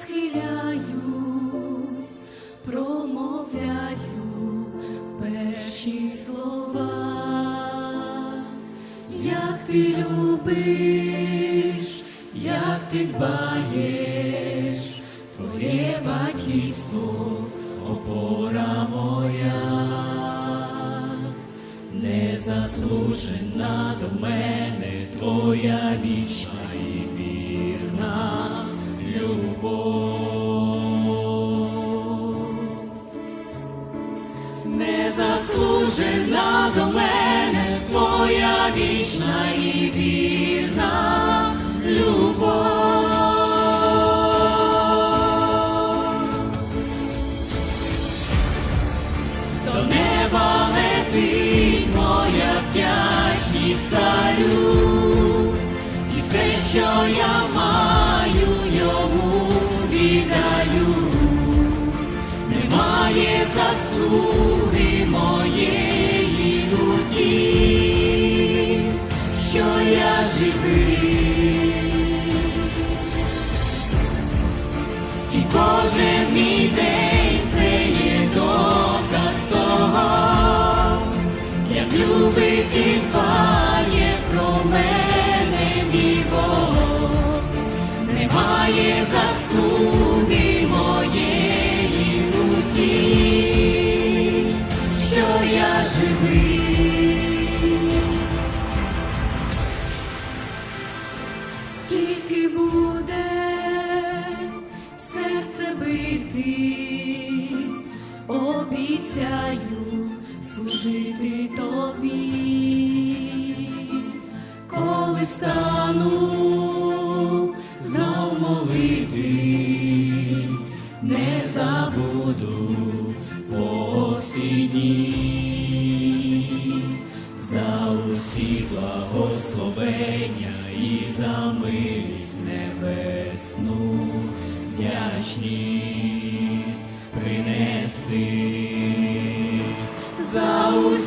схиляюсь, промовляю перші слова, як ти любиш, як ти дбаєш, твоє батьківство, опора моя, незаслужена до мене твоя вічна вічна і вірна любов. До неба летить моя вдячність царю, і все, що я маю, йому віддаю, немає заслуги і дбає про мене мій Бог. Немає заслуги моєї люті, що я живий. Скільки буде серце битись, обіцяю служити тобі, коли стану знов молитись, не забуду по всі дні. За усі благословення і за милість небесну, вдячність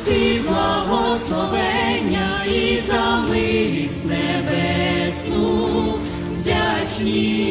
Усі благословення і за милість небесну, вдячність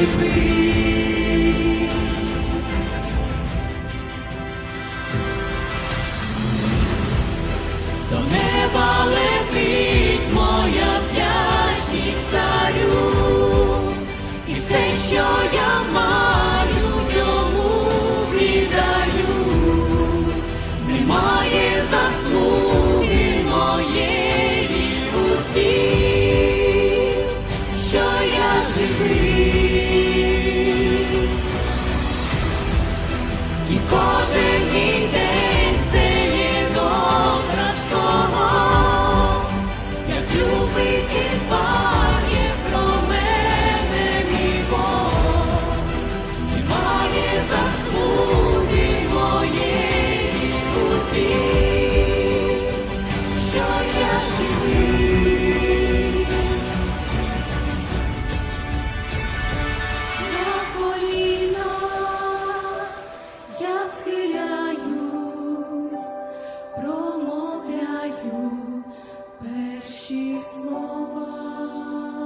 До неба летить моя вдячність і все, що я маю, йому віддаю, немає заслуги моєї путі, що я живий. І кожен мій перші слова.